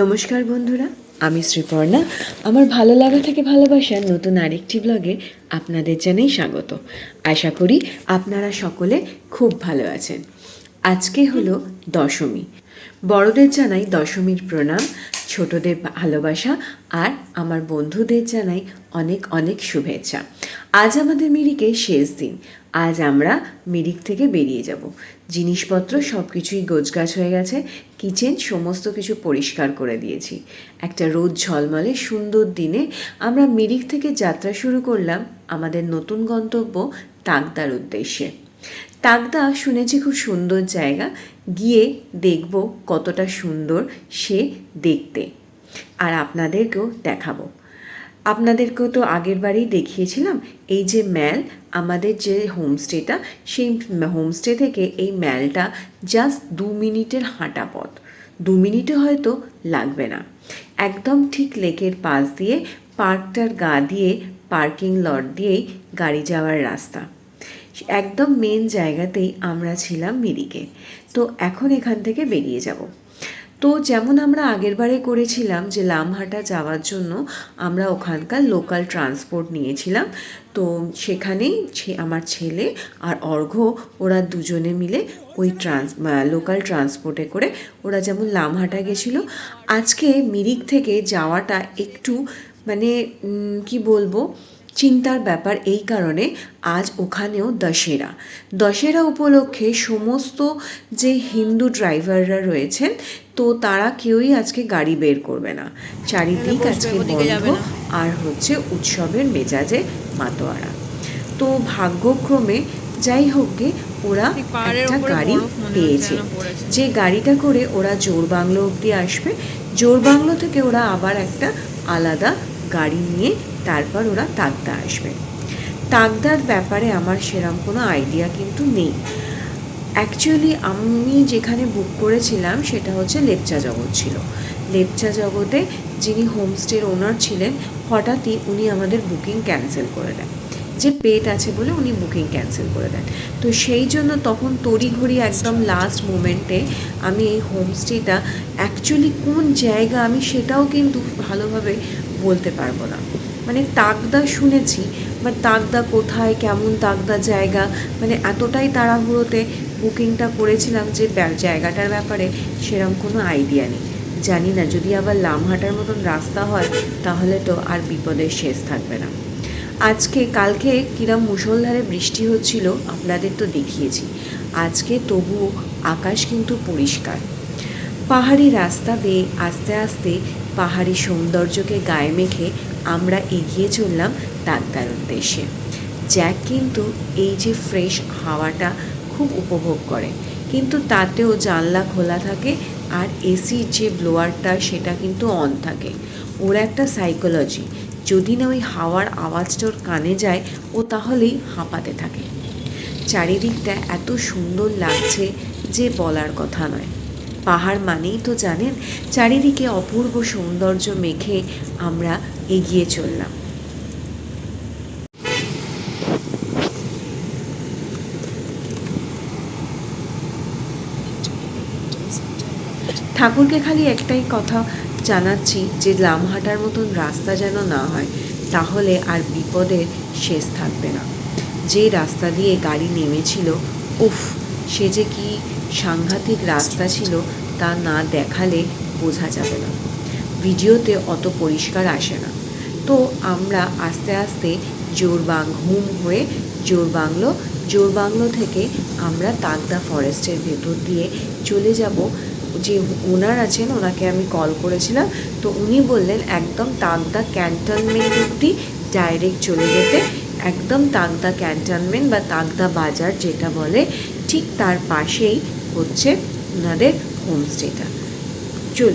নমস্কার বন্ধুরা, আমি শ্রীপর্ণা। আমার ভালো লাগা থেকে ভালোবাসার নতুন আরেকটি ব্লগে আপনাদের জানাই স্বাগত। আশা করি আপনারা সকলে খুব ভালো আছেন। আজকে হলো দশমী। বড়দের জানাই দশমীর প্রণাম, ছোটদের ভালোবাসা আর আমার বন্ধুদের জানাই অনেক অনেক শুভেচ্ছা। আজ আমাদের মিরিকে শেষ দিন। আজ আমরা মিরিক থেকে বেরিয়ে যাব। জিনিসপত্র সব কিছুই গোছগাছ হয়ে গেছে। কিচেন সমস্ত কিছু পরিষ্কার করে দিয়েছি। একটা রোদ ঝলমলে সুন্দর দিনে আমরা মিরিক থেকে যাত্রা শুরু করলাম আমাদের নতুন গন্তব্য তাকদার উদ্দেশ্যে। তাকদা শুনেছি খুব সুন্দর জায়গা। গিয়ে দেখব কতটা সুন্দর সে দেখতে। আর আপনাদেরকেও দেখাবো। আপনাদেরকেও তো আগের বারেই দেখিয়েছিলাম, এই যে ম্যাল, আমাদের যে হোমস্টেটা, সেই হোমস্টে থেকে এই ম্যালটা জাস্ট দু মিনিটের হাঁটা পথ। দু মিনিটে হয়তো লাগবে না। একদম ঠিক লেকের পাশ দিয়ে পার্কটার গা দিয়ে, পার্কিং লট দিয়েই গাড়ি যাওয়ার রাস্তা। একদম মেন জায়গাতেই আমরা ছিলাম মিরিকে তো এখন এখান থেকে বেরিয়ে যাব। তো যেমন আমরা আগের বারে করেছিলাম যে লামহাটা যাওয়ার জন্য, আমরা ওখানকার লোকাল ট্রান্সপোর্ট নিয়েছিলাম। তো সেখানেই আমার ছেলে আর অর্ঘ্য, ওরা দুজনে মিলে ওই ট্রান্স লোকাল ট্রান্সপোর্টে করে ওরা যেমন লামহাটা গেছিল। আজকে মিরিক থেকে যাওয়াটা একটু মানে কি বলব? চিন্তার ব্যাপার এই কারণে আজ ওখানেও দশেরা। দশেরা উপলক্ষে সমস্ত যে হিন্দু ড্রাইভাররা রয়েছেন তো তারা কেউই আজকে গাড়ি বের করবে না। চারিদিক আজকে বন্ধ আর হচ্ছে উৎসবের মেজাজে মাতোয়ারা। তো ভাগ্যক্রমে যাই হোক ওরা একটা গাড়ি পেয়েছে। যে গাড়িটা করে ওরা জোর বাংলো অবধি আসবে জোর বাংলো থেকে ওরা আবার একটা আলাদা গাড়ি নিয়ে তারপর ওরা তাকদা আসবে। তাকদার ব্যাপারে আমার সেরকম কোনো আইডিয়া কিন্তু নেই। অ্যাকচুয়ালি আমি যেখানে বুক করেছিলাম, সেটা হচ্ছে লেপচা জগৎ ছিল। লেপচা জগতে যিনি হোমস্টের ওনার ছিলেন, হঠাৎই উনি আমাদের বুকিং ক্যান্সেল করে দেন। যে পেট আছে বলে উনি বুকিং ক্যান্সেল করে দেন। তো সেই জন্য তখন তড়িঘড়ি একদম লাস্ট মোমেন্টে আমি এই হোমস্টেটা অ্যাকচুয়ালি কোন জায়গা আমি সেটাও কিন্তু ভালোভাবে বলতে পারব না। মানে তাকদা শুনেছি বাট তাকদা কোথায়, কেমন তাকদা জায়গা? মানে এতটাই তাড়াহুড়োতে বুকিংটা করেছিলাম যে জায়গাটার ব্যাপারে সেরকম কোনো আইডিয়া নেই। জানি না, যদি আবার লামহাটার মতন রাস্তা হয়, তাহলে তো আর বিপদের শেষ থাকবে না। আজকে, কালকে কিরম মুষলধারে বৃষ্টি হচ্ছিল, আপনাদের তো দেখিয়েছি। আজকে তবুও আকাশ কিন্তু পরিষ্কার। পাহাড়ি রাস্তা বেয়ে আস্তে আস্তে পাহাড়ি সৌন্দর্যকে গায়ে মেখে আমরা এগিয়ে চললাম তাকদার উদ্দেশ্যে। জ্যাক কিন্তু এই যে ফ্রেশ হাওয়াটা খুব উপভোগ করে। কিন্তু তাতেও জানলা খোলা থাকে আর এসির যে ব্লোয়ারটা সেটা কিন্তু অন থাকে। ওর একটা সাইকোলজি যদি না ওই হাওয়ার আওয়াজটা ওর কানে যায়, ও তাহলেই হাঁপাতে থাকে। চারিদিকটা এত সুন্দর লাগছে যে বলার কথা নয়। পাহাড় মানেই তো জানেন, চারিদিকে অপূর্ব সৌন্দর্য মেখে আমরা এগিয়ে চললাম। ঠাকুরকে খালি একটাই কথা জানাচ্ছি যে, লামহাটার মতন রাস্তা যেন না হয়, তাহলে আর বিপদের শেষ থাকবে না। যে রাস্তা দিয়ে গাড়ি নেমেছিল, উফ, সে যে কি সাংঘাতিক রাস্তা ছিল তা না দেখালে বোঝা যাবে না। ভিডিওতে অত পরিষ্কার আসে না। তো আমরা আস্তে আস্তে জোরবাং হুম হয়ে জোরবাংলো জোরবাংলো থেকে আমরা তাকদা ফরেস্টের ভেতর দিয়ে চলে যাব। যে ওনার আছেন, ওনাকে আমি কল করেছিলাম, তো উনি বললেন, একদম তাকদা ক্যান্টনমেন্ট অব্দি ডাইরেক্ট চলে যেতে। একদম তাকদা ক্যান্টনমেন্ট বা তাগদা বাজার যেটা বলে, ঠিক তার পাশেই হচ্ছে ওনাদের হোমস্টেটা। চল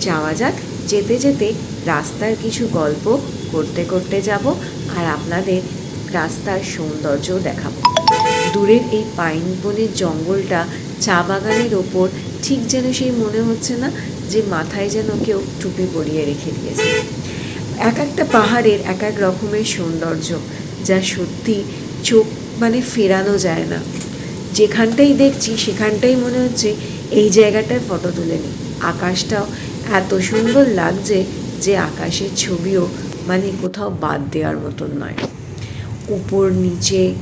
যাওয়া যাক। যেতে যেতে রাস্তার কিছু গল্প করতে করতে যাব আর আপনাদের রাস্তার সৌন্দর্যও দেখাবো। দূরের এই পাইন বনের জঙ্গলটা চা বাগানের ওপর ঠিক যেন সেই মনে হচ্ছে না যে মাথায় যেন কেউ টুপি পরিয়ে রেখে দিয়েছে। এক একটা পাহাড়ের এক এক রকমের সৌন্দর্য যা সত্যি চোখ মানে ফেরানো যায় না। যেখানটাই দেখছি সেখানটাই মনে হচ্ছে এই জায়গাটার ফটো তুলে নিই। আকাশটাও এত সুন্দর লাগছে যে আকাশের ছবিও মানে কোথাও বাদ দেওয়ার মতন নয়। উপর, নিচে,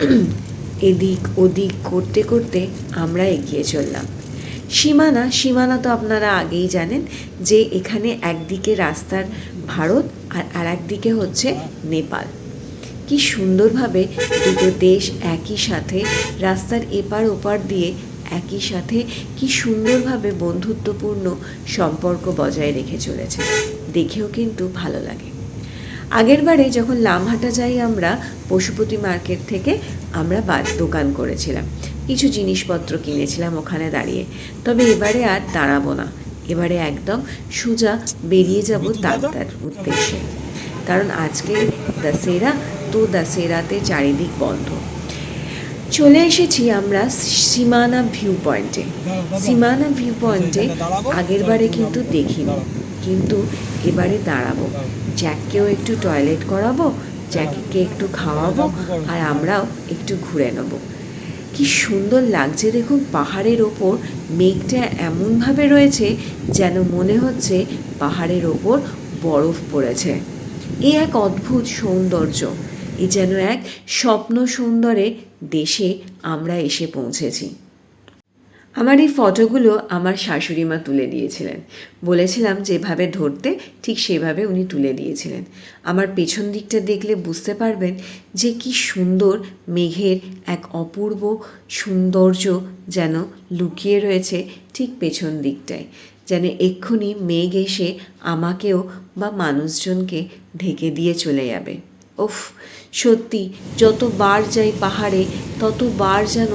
এদিক, ওদিক করতে করতে আমরা এগিয়ে চললাম। সীমানা সীমানা তো আপনারা আগেই জানেন যে এখানে একদিকে রাস্তার ভারত আর আর একদিকে হচ্ছে নেপাল। কি সুন্দরভাবে দুটো দেশ একই সাথে রাস্তার এপার ওপার দিয়ে একই সাথে কি সুন্দরভাবে বন্ধুত্বপূর্ণ সম্পর্ক বজায় রেখে চলেছে। দেখেও কিন্তু ভালো লাগে। আগেরবারে যখন লামহাটা যাই আমরা পশুপতি মার্কেট থেকে আমরা বাদ দোকান করেছিলাম। কিছু জিনিসপত্র কিনেছিলাম ওখানে দাঁড়িয়ে। তবে এবারে আর দাঁড়াবো না। এবারে একদম সোজা বেরিয়ে যাব তার উদ্দেশ্যে। কারণ আজকে দাসেরা তো দাসেরাতে চারিদিক বন্ধ। চলে এসেছি আমরা সীমানা ভিউ পয়েন্টে সীমানা ভিউ পয়েন্টে আগের বারে কিন্তু দেখিনি, কিন্তু এবারে দাঁড়াবো। জ্যাককেও একটু টয়লেট করাবো, জ্যাককে একটু খাওয়াবো, আর আমরাও একটু ঘুরে নেব। কি সুন্দর লাগছে দেখুন, পাহাড়ের ওপর মেঘটা এমনভাবে রয়েছে যেন মনে হচ্ছে পাহাড়ের ওপর বরফ পড়েছে। এ এক অদ্ভুত সৌন্দর্য। এ যেন এক স্বপ্ন সুন্দরে দেশে আমরা এসে পৌঁছেছি। আমার এই ফটোগুলো আমার শাশুড়ি মা তুলে দিয়েছিলেন। বলেছিলাম যেভাবে ধরতে ঠিক সেভাবে উনি তুলে দিয়েছিলেন। আমার পেছন দিকটা দেখলে বুঝতে পারবেন যে কি সুন্দর মেঘের এক অপূর্ব সৌন্দর্য যেন লুকিয়ে রয়েছে ঠিক পেছন দিকটায়। যেন এক্ষুনি মেঘ এসে আমাকেও বা মানুষজনকে ঢেকে দিয়ে চলে যাবে। ওফ সত্যি, যতবার যাই পাহাড়ে, ততবার যেন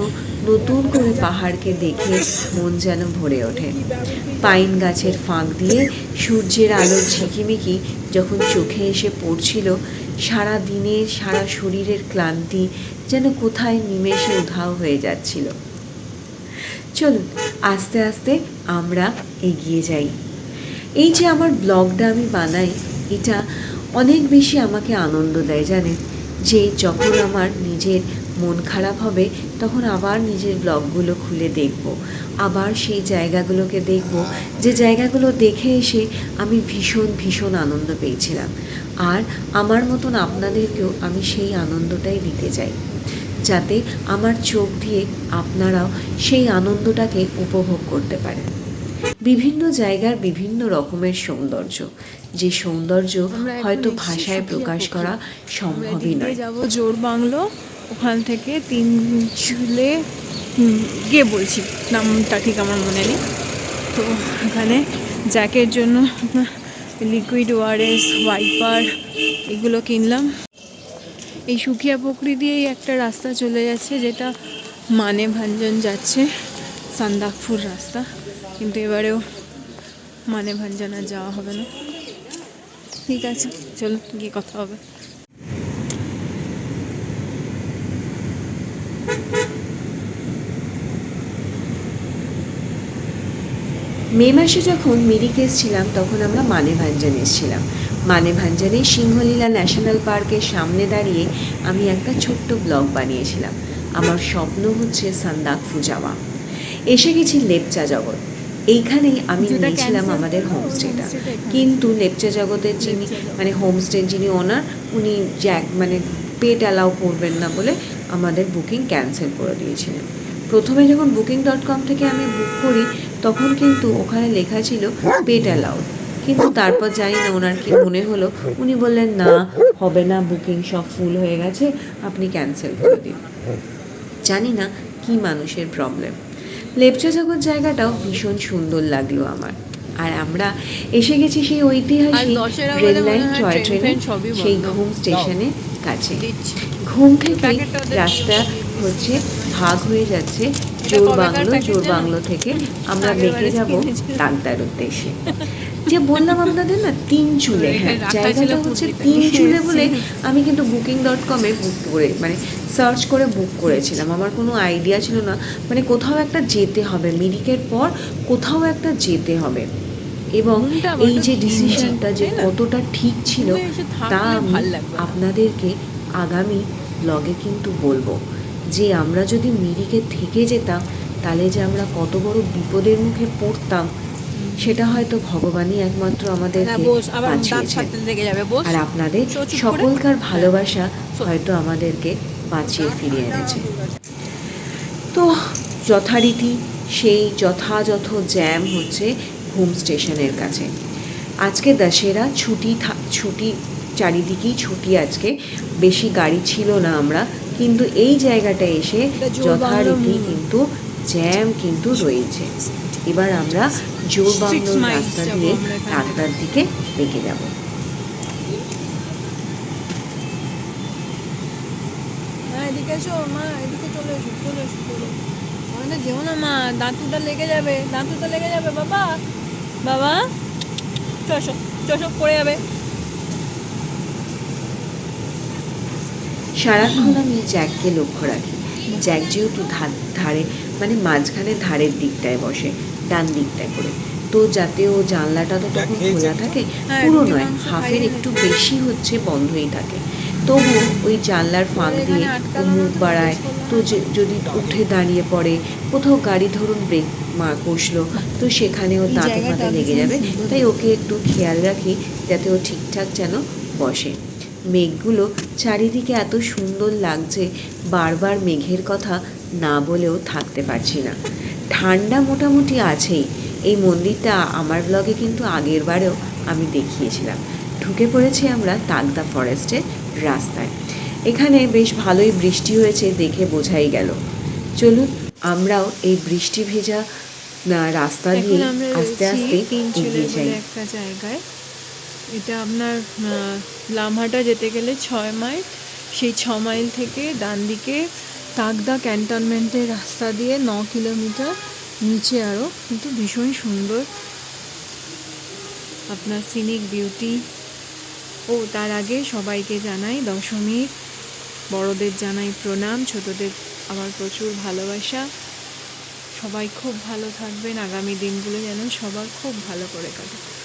নতুন করে পাহাড়কে দেখে মন যেন ভরে ওঠে। পাইন গাছের ফাঁক দিয়ে সূর্যের আলোর ঝিকিমিকি যখন চোখে এসে পড়ছিল, সারা দিনের, সারা শরীরের ক্লান্তি যেন কোথায় নিমেষে উধাও হয়ে যাচ্ছিল। চলুন, আস্তে আস্তে আমরা এগিয়ে যাই। এই যে আমার ব্লগটা আমি বানাই, এটা অনেক বেশি আমাকে আনন্দ দেয়, জানেন? যে যখন আমার নিজের মন খারাপ হবে, তখন আবার নিজের ব্লগগুলো খুলে দেখব। আবার সেই জায়গাগুলোকে দেখব। যে জায়গাগুলো দেখে এসে আমি ভীষণ ভীষণ আনন্দ পেয়েছিলাম। আর আমার মতন আপনাদেরকেও আমি সেই আনন্দটাই দিতে চাই। যাতে আমার চোখ দিয়ে আপনারাও সেই আনন্দটাকে উপভোগ করতে পারেন। বিভিন্ন জায়গার বিভিন্ন রকমের সৌন্দর্য। যে সৌন্দর্য হয়তো ভাষায় প্রকাশ করা সম্ভবই নয়। যাব জোর বাংলো ওখান থেকে তিন হুম, গিয়ে বলছি নামটা ঠিক আমার মনে নেই। তো এখানে জ্যাকের জন্য লিকুইড ওয়ারেস ওয়াইপার এগুলো কিনলাম। এই সুখিয়া পুকুরি দিয়েই একটা রাস্তা চলে যাচ্ছে যেটা মানে ভাঞ্জন যাচ্ছে সান্দাকফুর রাস্তা। কিন্তু এবারেও মানে ভাঞ্জন যাওয়া হবে না। ঠিক আছে, চলো গিয়ে কথা হবে। মে মাসে যখন মিরিক এসেছিলাম তখন আমরা মানে ভাঞ্জান এসেছিলাম। মানে ভাঞ্জানে সিংহলীলা ন্যাশনাল পার্কের সামনে দাঁড়িয়ে আমি একটা ছোট্ট ব্লগ বানিয়েছিলাম। আমার স্বপ্ন হচ্ছে সান্দাকফু যাওয়া। এসে গেছি লেপচা জগৎ। এইখানেই আমি নিয়েছিলাম আমাদের হোমস্টেটা কিন্তু লেপচা জগতের যিনি। মানে হোমস্টের যিনি ওনার উনি জ্যাক মানে পেট অ্যালাউ করবেন না বলে আমাদের বুকিং ক্যান্সেল করে দিয়েছিলেন। প্রথমে যখন বুকিং ডট কম থেকে আমি বুক করি তখন কিন্তু ওখানে লেখা ছিল পেট অ্যালাউড কিন্তু তারপর জানি না ওনার কি মনে হলো উনি বললেন না হবে না বুকিং সব ফুল হয়ে গেছে আপনি ক্যান্সেল করে দিন। জানি না কি মানুষের প্রবলেম লেপচা জগৎ জায়গাটাও ভীষণ সুন্দর লাগল আমার। আর আমরা এসে গেছি সেই ঐতিহাসিক রেল লাইন টয় ট্রেনে সেই ঘুম স্টেশনের কাছে। ঘুম থেকে রাস্তা হচ্ছে ভাগ হয়ে যাচ্ছে জোর বাংলো জোর বাংলো থেকে আমরা বেঁকে যাব। তাকদার উদ্দেশ্যে। যে বললাম আপনাদের না তিন চুলে হ্যাঁ জায়গাটা হচ্ছে তিন চুলে বলে আমি কিন্তু বুকিং ডট কমে বুক করে মানে সার্চ করে বুক করেছিলাম। আমার কোনো আইডিয়া ছিল না মানে কোথাও একটা যেতে হবে মিরিকের পর কোথাও একটা যেতে হবে। এবং এই যে ডিসিশনটা যে কতটা ঠিক ছিল তা। আপনাদেরকে আগামী ব্লগে কিন্তু বলব। যে আমরা যদি মিরিকে থেকে যেতাম তাহলে যে আমরা কত বড় বিপদের মুখে পড়তাম সেটা হয়তো ভগবানই একমাত্র হ্যাঁ, বস আর আপনাদের। সকলকার ভালোবাসা হয়তো আমাদেরকে বাঁচিয়ে ফিরিয়ে এনেছে। তো যথারীতি সেই যথাযথ জ্যাম হচ্ছে হোম স্টেশনের কাছে। আজকে দশেরা ছুটি ছুটি চারিদিকেই ছুটি আজকে। বেশি গাড়ি ছিল না আমরা কিন্তু এই জায়গাটা এসে যথারীতি কিন্তু জ্যাম কিন্তু রয়েছে। এবার আমরা জোর বাংলোর রাস্তা দিয়ে ডাক্তার দিকে বেঁকে যাব। এদিকে এসো মা এদিকে চলে এসো চলে এসো চলে এসো। যেও না মা দাঁতুটা লেগে যাবে দাঁতুটা লেগে যাবে বাবা। বাবা চশো চশো পড়ে যাবে। সারাক্ষণ আমি জ্যাককে লক্ষ্য রাখি। জ্যাক যেহেতু ধারে মানে মাঝখানে ধারের দিকটায় বসে ডান দিকটায় করে। তো যাতে ও জানলাটা তো তখন খোলা থাকে হ্যাঁ, পুরো নয় হাফের একটু বেশি হচ্ছে বন্ধই থাকে। তবু ওই জানলার ফাঁক দিয়ে ও মুখ বাড়ায় তো যদি উঠে দাঁড়িয়ে পড়ে কোথাও গাড়ি ধরুন ব্রেক মা কষলো তো সেখানেও দাঁতে ফাঁতে লেগে যাবে। তাই ওকে একটু খেয়াল রাখি যাতে ও ঠিকঠাক যেন বসে। মেঘগুলো চারিদিকে এত সুন্দর লাগছে বারবার মেঘের কথা না বলেও থাকতে পারছি না। ঠান্ডা মোটামুটি আছেই। এই মন্দিরটা আমার ব্লগে কিন্তু আগের বারেও আমি দেখিয়েছিলাম। ঢুকে পড়েছি আমরা তাগদা ফরেস্টের রাস্তায়। এখানে বেশ ভালোই বৃষ্টি হয়েছে দেখে বোঝাই গেল। চলুন আমরাও এই বৃষ্টি ভেজা রাস্তা দিয়ে আস্তে আস্তে এগিয়ে যাই। একটা জায়গায়। এটা আপনার লামহাটা যেতে গেলে ছয় মাইল, সেই ছ মাইল থেকে ডান দিকে তাগদা ক্যান্টনমেন্টের রাস্তা দিয়ে ন কিলোমিটার নিচে আরও কিন্তু ভীষণ সুন্দর। আপনার সিনিক বিউটি ও, তার আগে সবাইকে জানাই, দশমীর, বড়দের জানাই প্রণাম, ছোটদের আমার প্রচুর ভালোবাসা। সবাই খুব ভালো থাকবেন, আগামী দিনগুলো যেন সবার খুব ভালো করে কাটে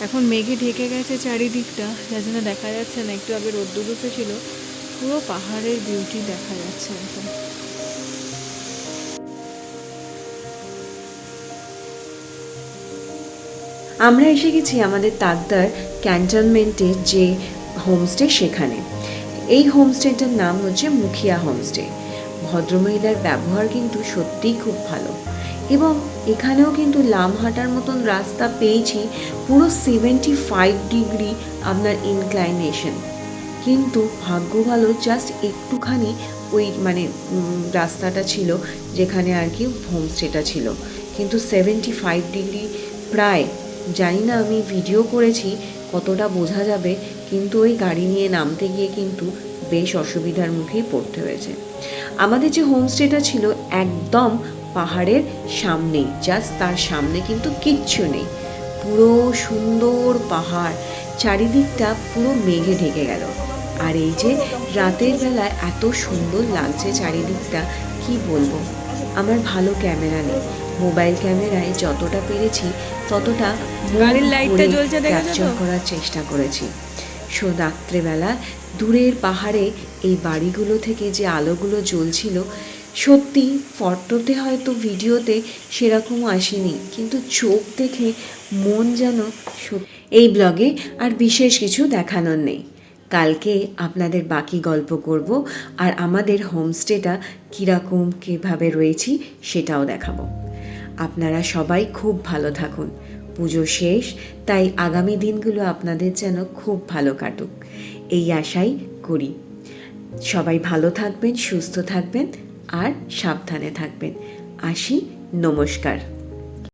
এখন মেঘে ঢেকে গেছে চারিদিকটা, যার জন্য দেখা যাচ্ছে না, একটু আগে রোদ্দুর ছিল, পুরো পাহাড়ের বিউটি দেখা যাচ্ছে এখন। আমরা এসে গেছি আমাদের তাকদার ক্যান্টনমেন্টের যে হোমস্টে সেখানে। এই হোমস্টেটার নাম হচ্ছে মুখিয়া হোমস্টে। ভদ্রমহিলার ব্যবহার কিন্তু সত্যিই খুব ভালো। এবং এখানেও কিন্তু লামহাটার মতন রাস্তা পেয়েছি পুরো সেভেন্টি ফাইভ ডিগ্রি আপনার ইনক্লাইনেশন কিন্তু ভাগ্য ভালো জাস্ট একটুখানি ওই মানে রাস্তাটা ছিল যেখানে আর কি হোমস্টেটা ছিল। কিন্তু সেভেন্টি ফাইভ ডিগ্রি প্রায়, জানি না আমি ভিডিও করেছি কতটা বোঝা যাবে, কিন্তু ওই গাড়ি নিয়ে নামতে গিয়ে কিন্তু বেশ অসুবিধার মুখেই পড়তে হয়েছে। আমাদের যে হোমস্টেটা ছিল একদম পাহাড়ের সামনেই জাস্ট তার সামনে কিন্তু কিচ্ছু নেই। পুরো সুন্দর পাহাড় চারিদিকটা পুরো মেঘে ঢেকে গেল। আর এই যে রাতের বেলায় এত সুন্দর লাগছে চারিদিকটা কি বলব? আমার ভালো ক্যামেরা নেই। মোবাইল ক্যামেরায় যতটা পেরেছি ততটা তো? করার চেষ্টা করেছি। সো রাত্রেবেলা দূরের পাহাড়ে এই বাড়িগুলো থেকে যে আলোগুলো জ্বলছিল সত্যি ফটোতে হয়তো ভিডিওতে সেরকম আসেনি, কিন্তু চোখ দেখে মন যেন এই ব্লগে আর বিশেষ কিছু দেখানোর নেই। কালকে আপনাদের বাকি গল্প করব আর আমাদের হোমস্টেটা কীরকম, কীভাবে রয়েছি সেটাও দেখাবো। আপনারা সবাই খুব ভালো থাকুন। পুজো শেষ, তাই আগামী দিনগুলো আপনাদের যেন খুব ভালো কাটুক। এই আশাই করি। সবাই ভালো থাকবেন, সুস্থ থাকবেন। আর সাবধানে থাকবেন। আসি নমস্কার।